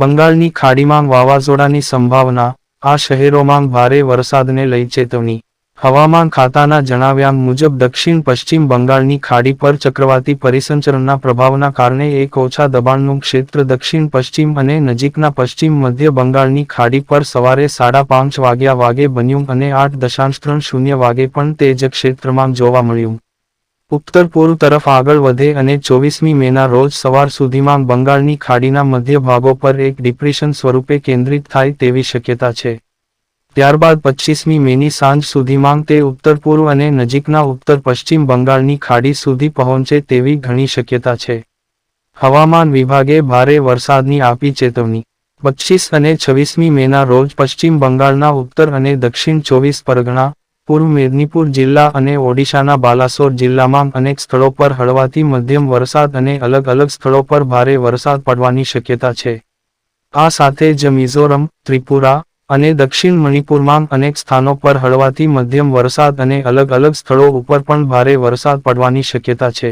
બંગાળની ખાડીમાં વાવાઝોડાની સંભાવના, આ શહેરોમાં ભારે વરસાદને લઈ ચેતવણી. હવામાન ખાતાના જણાવ્યા મુજબ દક્ષિણ પશ્ચિમ બંગાળની ખાડી પર ચક્રવાતી પરિસંચરણના પ્રભાવના કારણે એક ઓછા દબાણનું ક્ષેત્ર દક્ષિણ પશ્ચિમ અને નજીકના પશ્ચિમ મધ્ય બંગાળની ખાડી પર સવારે સાડા પાંચ વાગ્યા વાગે બન્યું અને આઠ દશાંશ ત્રણ શૂન્ય વાગે પણ તે જ ક્ષેત્રમાં જોવા મળ્યું. ઉત્તર પૂર્વ તરફ આગળ વધે અને ચોવીસમી મેના રોજ સવાર સુધીમાં બંગાળની ખાડીના મધ્ય ભાગો પર એક ડિપ્રેશન સ્વરૂપે કેન્દ્રિત થાય તેવી શક્યતા છે. ત્યારબાદ પચ્ચીસમી મેની સાંજ સુધીમાં તે ઉત્તર પૂર્વ અને નજીકના ઉત્તર પશ્ચિમ બંગાળની ખાડી સુધી પહોંચે તેવી ઘણી શક્યતા છે. હવામાન વિભાગે ભારે વરસાદની આપી ચેતવણી. પચ્ચીસ અને છવ્વીસમી મેના રોજ પશ્ચિમ બંગાળના ઉત્તર અને દક્ષિણ ચોવીસ પરગણા પૂર્વ મેદનીપુર જિલ્લા અને ઓડિશાના બાલાસોર જિલ્લામાં અનેક સ્થળો પર હળવાથી મધ્યમ વરસાદ અને અલગ અલગ સ્થળો પર ભારે વરસાદ પડવાની શક્યતા છે. આ સાથે જ મિઝોરમ, ત્રિપુરા અને દક્ષિણ મણિપુરમાં અનેક સ્થાનો પર હળવાથી મધ્યમ વરસાદ અને અલગ અલગ સ્થળો ઉપર પણ ભારે વરસાદ પડવાની શક્યતા છે.